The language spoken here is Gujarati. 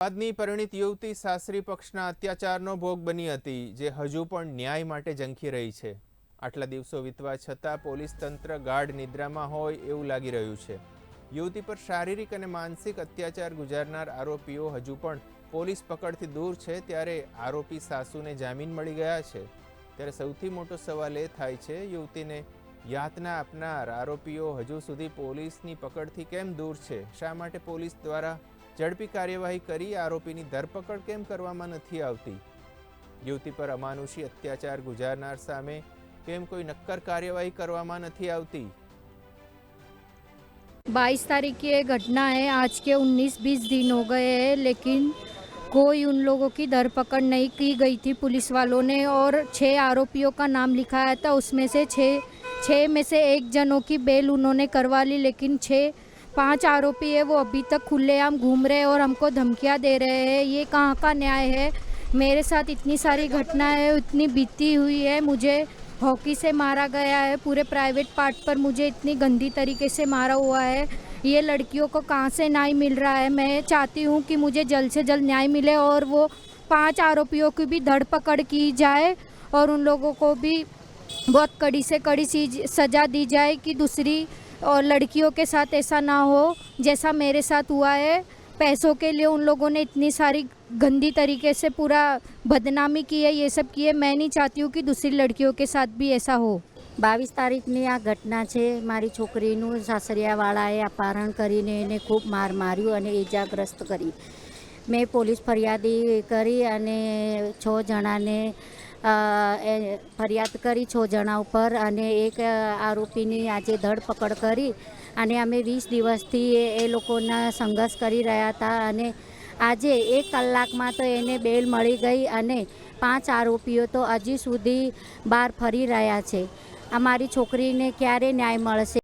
બાદની પરિણીત યુવતી સાસરી પક્ષના અત્યાચારનો ભોગ બની હતી, જે હજુ પણ ન્યાય માટે ઝંખી રહી છે. આટલા દિવસો વીતવા છતાં પોલીસ તંત્ર ગાઢ નિદ્રામાં હોય એવું લાગી રહ્યું છે. યુવતી પર શારીરિક અને માનસિક અત્યાચાર ગુજારનાર આરોપીઓ હજુ પણ પોલીસ પકડથી દૂર છે ત્યારે આરોપી સાસુને જામીન મળી ગયા છે. ત્યારે સૌથી મોટો સવાલ એ થાય છે, યુવતીને યાતના આપનાર આરોપીઓ હજુ સુધી પોલીસની પકડથી કેમ દૂર છે? શા માટે પોલીસ દ્વારા झड़पी कार्यवाही कर आरोपी की धरपकड़ કરવામાં નથી આવતી? યુવતી પર અમાનુષી અત્યાચાર ગુજારનાર कोई नक्कर कार्यवाही करती કાર્યવાહી કરવામાં बाईस तारीख की ये घटना है आज के 19-20 दिन हो गए हैं लेकिन कोई उन लोगों की धरपकड़ नहीं की गई थी पुलिस वालों ने और छः आरोपियों का नाम लिखाया था उसमें से छः छः में से एक जनों की बेल उन्होंने करवा ली लेकिन छः पाँच आरोपी है, वो अभी तक खुलेआम घूम रहे हैं और हमको धमकियाँ दे रहे हैं, ये कहाँ का न्याय है? मेरे साथ इतनी सारी घटनाएँ इतनी बीती हुई है, मुझे हॉकी से मारा गया है, पूरे प्राइवेट पार्ट पर मुझे इतनी गंदी तरीके से मारा हुआ है, ये लड़कियों को कहाँ से न्याय मिल रहा है? मैं चाहती हूँ कि मुझे जल्द से जल्द न्याय मिले और वो पाँच आरोपियों की भी धरपकड़ की जाए और उन लोगों को भी बहुत कड़ी से कड़ी सजा दी जाए कि दूसरी और लड़कियों के साथ ऐसा ना हो जैसा मेरे साथ हुआ है पैसों के लिए उन लोगों ने इतनी सारी गंदी तरीके से पूरा बदनामी की है ये सब की है मैं नहीं चाहती हूँ कि दूसरी लड़कियों के साथ भी ऐसा हो બાવીસ તારીખની આ ઘટના છે મારી છોકરીનું સાસરિયાવાળાએ અપહરણ કરીને એને ખૂબ માર માર્યું અને ઈજાગ્રસ્ત કરી મેં પોલીસ ફરિયાદી કરી અને છ જણાને અ, એ ફરિયાદ કરી છ જણા ઉપર અને એક આરોપીની આજે ધરપકડ કરી અને અમે વીસ દિવસથી એ લોકોના સંઘર્ષ કરી રહ્યા હતા અને આજે એક કલાકમાં તો એને બેલ મળી ગઈ અને પાંચ આરોપીઓ તો હજી સુધી બહાર ફરી રહ્યા છે. અમારી છોકરીને ક્યારે ન્યાય મળશે?